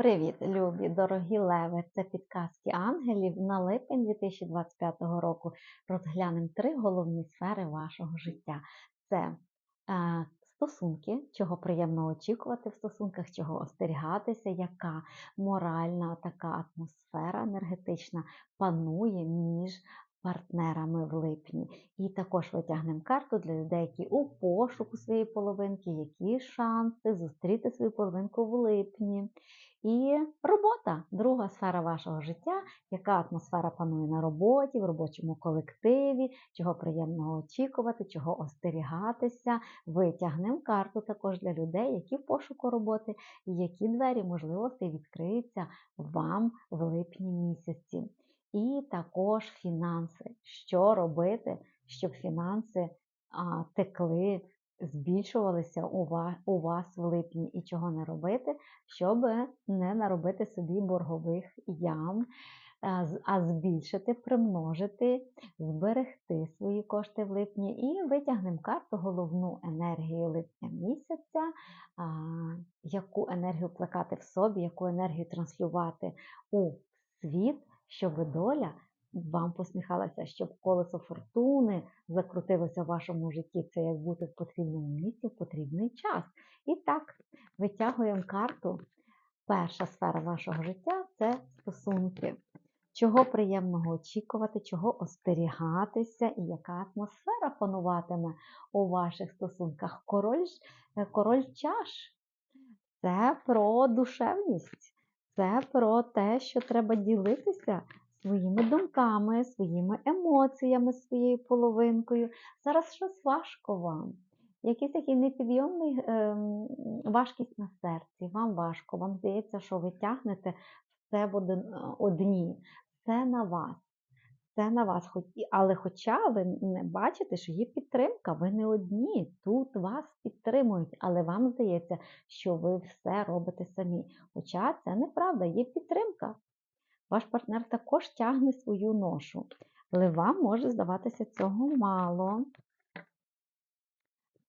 Привіт, любі, дорогі леви! Це підказки ангелів на липень 2025 року. Розглянемо три головні сфери вашого життя: це е, стосунки, чого приємно очікувати в стосунках, чого остерігатися, яка моральна така атмосфера енергетична панує між партнерами в липні. І також витягнемо карту для людей, які у пошуку своєї половинки, які шанси зустріти свою половинку в липні. І робота друга сфера вашого життя, яка атмосфера панує на роботі, в робочому колективі, чого приємного очікувати, чого остерігатися. Витягнемо карту також для людей, які в пошуку роботи, і які двері можливостей відкриються вам в липні місяці. І також фінанси. Що робити, щоб фінанси а, текли, збільшувалися у вас, в липні, і чого не робити, щоб не наробити собі боргових ям, а збільшити, примножити, зберегти свої кошти в липні. І витягнемо карту головну енергію липня місяця, яку енергію плекати в собі, яку енергію транслювати у світ щоб доля вам посміхалася, щоб колесо фортуни закрутилося в вашому житті. Це як бути в потрібному місці в потрібний час. І так, витягуємо карту. Перша сфера вашого життя це стосунки. Чого приємного очікувати, чого остерігатися, і яка атмосфера пануватиме у ваших стосунках. Король, король чаш це про душевність. Це про те, що треба ділитися своїми думками, своїми емоціями, своєю половинкою. Зараз щось важко вам. Якийсь такий непідйомний е, важкість на серці, вам важко, вам здається, що ви тягнете все в один, одні. Це на вас це на вас. Але хоча ви не бачите, що є підтримка, ви не одні. Тут вас підтримують, але вам здається, що ви все робите самі. Хоча це неправда, є підтримка. Ваш партнер також тягне свою ношу, але вам може здаватися цього мало.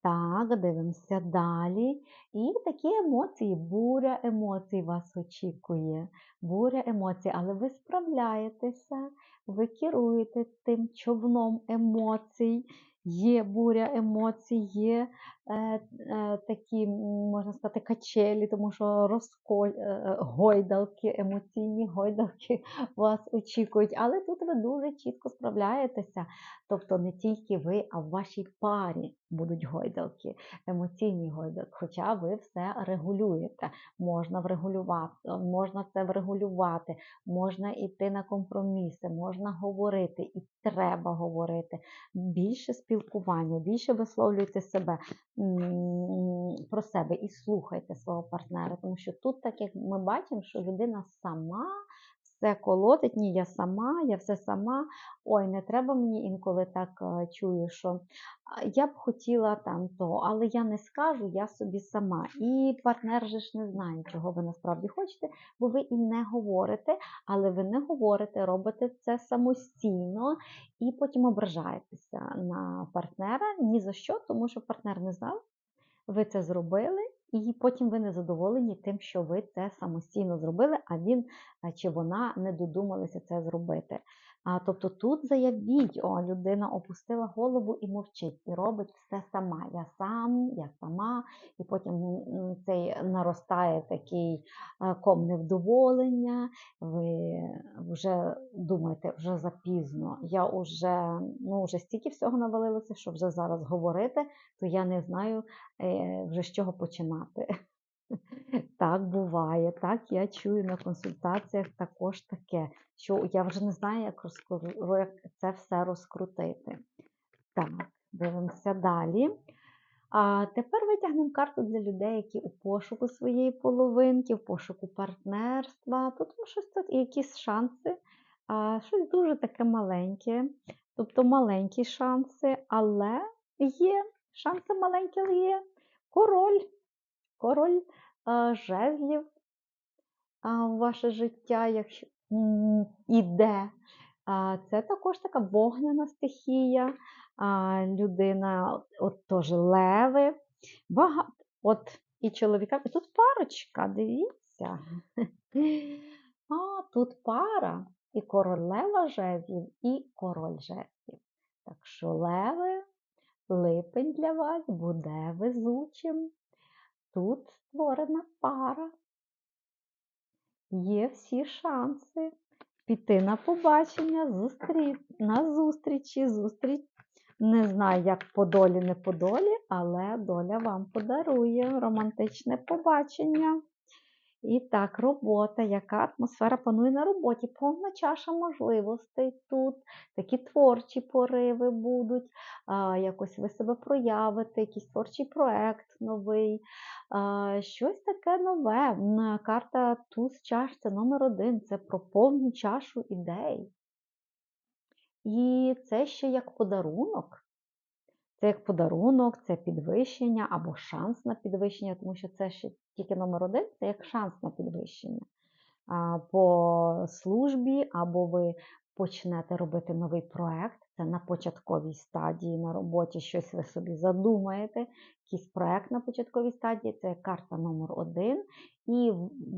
Так, дивимося далі. І такі емоції, буря емоцій вас очікує. Буря емоцій, але ви справляєтеся, ви керуєте тим човном емоцій, є буря емоцій, є е, е, такі, можна сказати, качелі, тому що розко... е, гойдалки, емоційні гойдалки вас очікують. Але тут ви дуже чітко справляєтеся. Тобто не тільки ви, а в вашій парі будуть гойдалки, емоційні гойдалки, хоча ви все регулюєте. Можна врегулювати, можна це врегулювати, можна йти на компроміси, можна говорити і треба говорити. Більше спілкування, більше висловлюйте себе про себе і слухайте свого партнера, тому що тут, так як ми бачимо, що людина сама все колотить, ні, я сама, я все сама. Ой, не треба мені інколи так е, чую, що я б хотіла там то, але я не скажу, я собі сама. І партнер же ж не знає, чого ви насправді хочете, бо ви і не говорите, але ви не говорите, робите це самостійно і потім ображаєтеся на партнера ні за що, тому що партнер не знав, ви це зробили. І потім ви не задоволені тим, що ви це самостійно зробили, а він чи вона не додумалися це зробити. А, Тобто тут заявіть, о, людина опустила голову і мовчить, і робить все сама. Я сам, я сама, і потім цей наростає такий ком невдоволення. Ви вже думаєте, вже запізно. Я вже ну, вже стільки всього навалилося, що вже зараз говорити, то я не знаю е, вже з чого починати. Так буває, так я чую на консультаціях також таке, що я вже не знаю, як, розкру... як це все розкрутити. Так, дивимося далі. А Тепер витягнемо карту для людей, які у пошуку своєї половинки, в пошуку партнерства. Тут щось тут якісь шанси, а, щось дуже таке маленьке. Тобто маленькі шанси, але є. Шанси маленькі, але є. Король. Король жезлів в ваше життя, якщо іде. Це також така вогняна стихія, людина, от теж леви. Багато, от і чоловіка. І тут парочка, дивіться. А тут пара і королева жезлів, і король жезлів. Так що леви, липень для вас буде везучим. Тут створена пара. Є всі шанси піти на побачення, зустрі... на зустрічі, зустріч. Не знаю, як по долі, не по долі, але доля вам подарує романтичне побачення. І так, робота, яка атмосфера панує на роботі, повна чаша можливостей тут, такі творчі пориви будуть, а, якось ви себе проявите, якийсь творчий проект новий, а, щось таке нове. Карта туз чаш це номер один, це про повну чашу ідей. І це ще як подарунок. Це як подарунок, це підвищення або шанс на підвищення, тому що це ще тільки номер один, це як шанс на підвищення по службі, або ви почнете робити новий проект. Це на початковій стадії на роботі щось ви собі задумаєте. Якийсь проект на початковій стадії, це карта номер один, і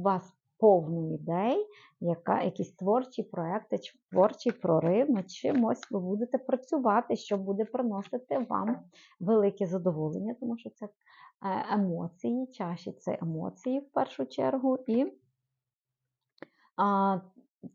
вас повно ідей, яка, якісь творчі проекти, творчий прорив, над чимось ви будете працювати, що буде приносити вам велике задоволення, тому що це е, емоції, чаші це емоції в першу чергу. І а,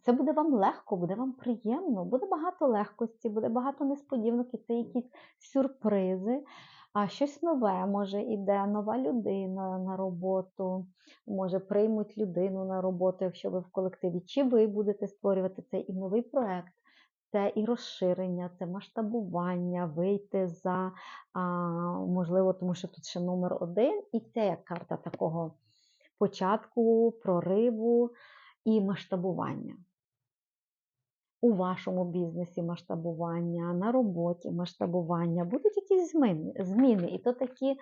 це буде вам легко, буде вам приємно, буде багато легкості, буде багато несподіванок, і це якісь сюрпризи. А щось нове може іде, нова людина на роботу, може приймуть людину на роботу, якщо ви в колективі, чи ви будете створювати цей і новий проект. Це і розширення, це масштабування, вийти за, а, можливо, тому що тут ще номер один, і це як карта такого початку, прориву і масштабування. У вашому бізнесі масштабування, на роботі масштабування, будуть якісь зміни. зміни. І то такі,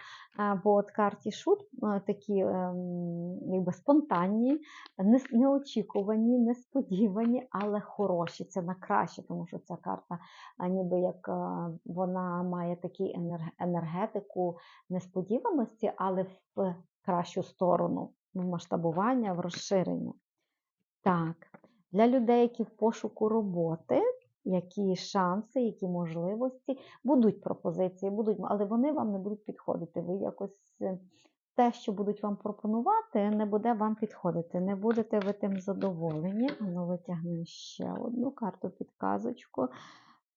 бо от карті шут такі ем, якби спонтанні, неочікувані, несподівані, але хороші. Це на краще, тому що ця карта, ніби як вона має таку енергетику несподіваності, але в кращу сторону, в масштабування, в розширення. Так. Для людей, які в пошуку роботи, які шанси, які можливості, будуть пропозиції, будуть, але вони вам не будуть підходити. Ви якось е, те, що будуть вам пропонувати, не буде вам підходити. Не будете ви тим задоволені. Ну, витягнемо ще одну карту підказочку.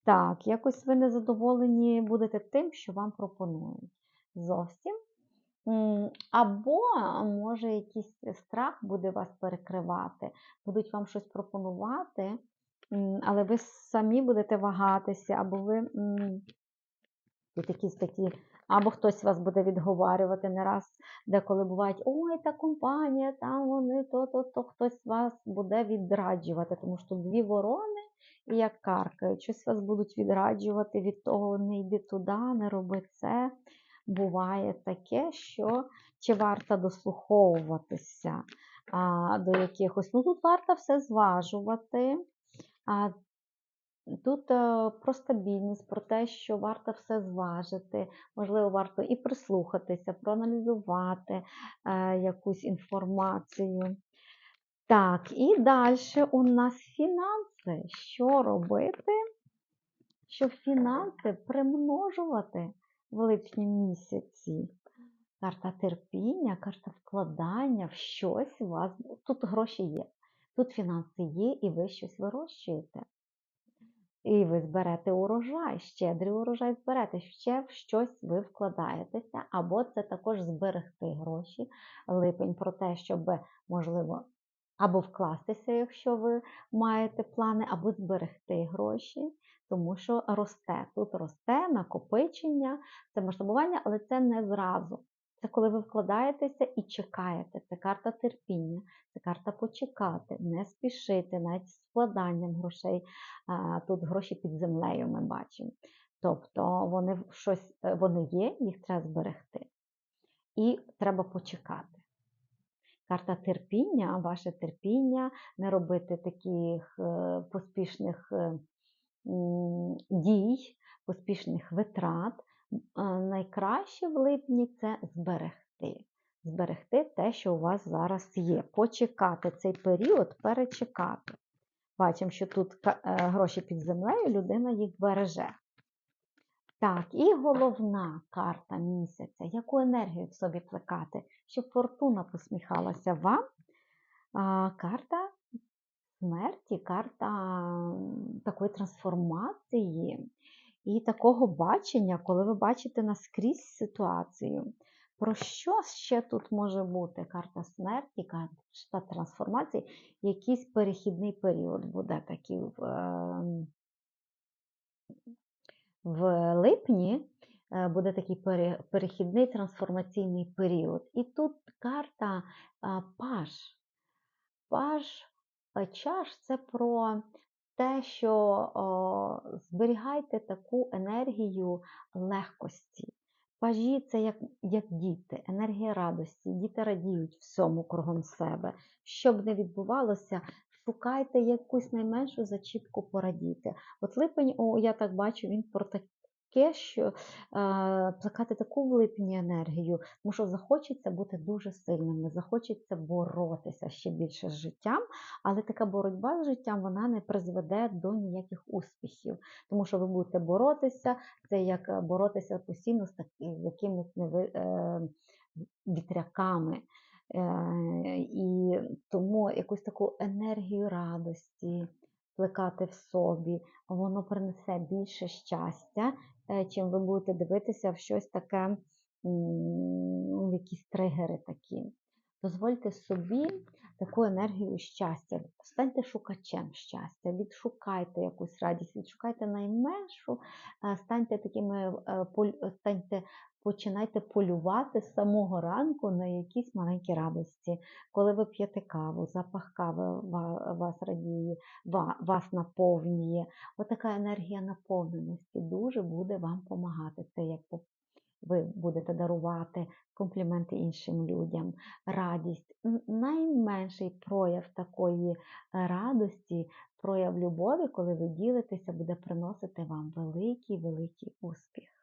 Так, якось ви не задоволені будете тим, що вам пропонують. Зовсім. Або, може, якийсь страх буде вас перекривати, будуть вам щось пропонувати, але ви самі будете вагатися, або ви якісь такі, або хтось вас буде відговарювати. Не раз, деколи бувають, ой, та компанія, там вони то-то, то хтось вас буде відраджувати, тому що дві ворони і як каркають, щось вас будуть відраджувати від того, не йди туди, не роби це буває таке, що чи варто дослуховуватися а, до якихось. Ну, тут варто все зважувати. А, Тут а, е, про стабільність, про те, що варто все зважити, можливо, варто і прислухатися, проаналізувати а, е, якусь інформацію. Так, і далі у нас фінанси. Що робити? Щоб фінанси примножувати в липні місяці. Карта терпіння, карта вкладання в щось у вас. Тут гроші є, тут фінанси є, і ви щось вирощуєте. І ви зберете урожай, щедрий урожай зберете, ще в щось ви вкладаєтеся, або це також зберегти гроші. Липень про те, щоб, можливо, або вкластися, якщо ви маєте плани, або зберегти гроші тому що росте. Тут росте накопичення, це масштабування, але це не зразу. Це коли ви вкладаєтеся і чекаєте. Це карта терпіння, це карта почекати, не спішити, навіть з вкладанням грошей. Тут гроші під землею ми бачимо. Тобто вони щось, е, вони є, їх треба зберегти. І треба почекати. Карта терпіння, ваше терпіння, не робити таких е, поспішних е, дій, поспішних витрат. Найкраще в липні це зберегти. зберегти те, що у вас зараз є. Почекати цей період, перечекати. Бачимо, що тут е, гроші під землею, людина їх береже. Так, і головна карта місяця. Яку енергію в собі плекати, щоб фортуна посміхалася вам? А, карта смерті, карта такої трансформації і такого бачення, коли ви бачите наскрізь ситуацію. Про що ще тут може бути? Карта смерті, карта трансформації, якийсь перехідний період буде такий в, липні е, буде такий перехідний трансформаційний період. І тут карта а, паж. Паж е, чаш це про те, що о, зберігайте таку енергію легкості. Пажі це як, як діти, енергія радості. Діти радіють всьому кругом себе. Що б не відбувалося, шукайте якусь найменшу зачіпку порадіти. От липень, о, я так бачу, він про таке, що е, плекати таку в липні енергію, тому що захочеться бути дуже сильними, захочеться боротися ще більше з життям, але така боротьба з життям вона не призведе до ніяких успіхів, тому що ви будете боротися, це як е, боротися постійно з таки- з якимись неви, е, вітряками. Е, і тому якусь таку енергію радості плекати в собі, воно принесе більше щастя, е, чим ви будете дивитися в щось таке, в якісь тригери такі. Дозвольте собі таку енергію щастя. Станьте шукачем щастя, відшукайте якусь радість, відшукайте найменшу, станьте такими, станьте, починайте полювати з самого ранку на якісь маленькі радості. Коли ви п'єте каву, запах кави вас радіє, ва- вас наповнює. Отака енергія наповненості дуже буде вам допомагати. Це як ви будете дарувати компліменти іншим людям, радість. Найменший прояв такої е, радості, прояв любові, коли ви ділитеся, буде приносити вам великий великий успіх.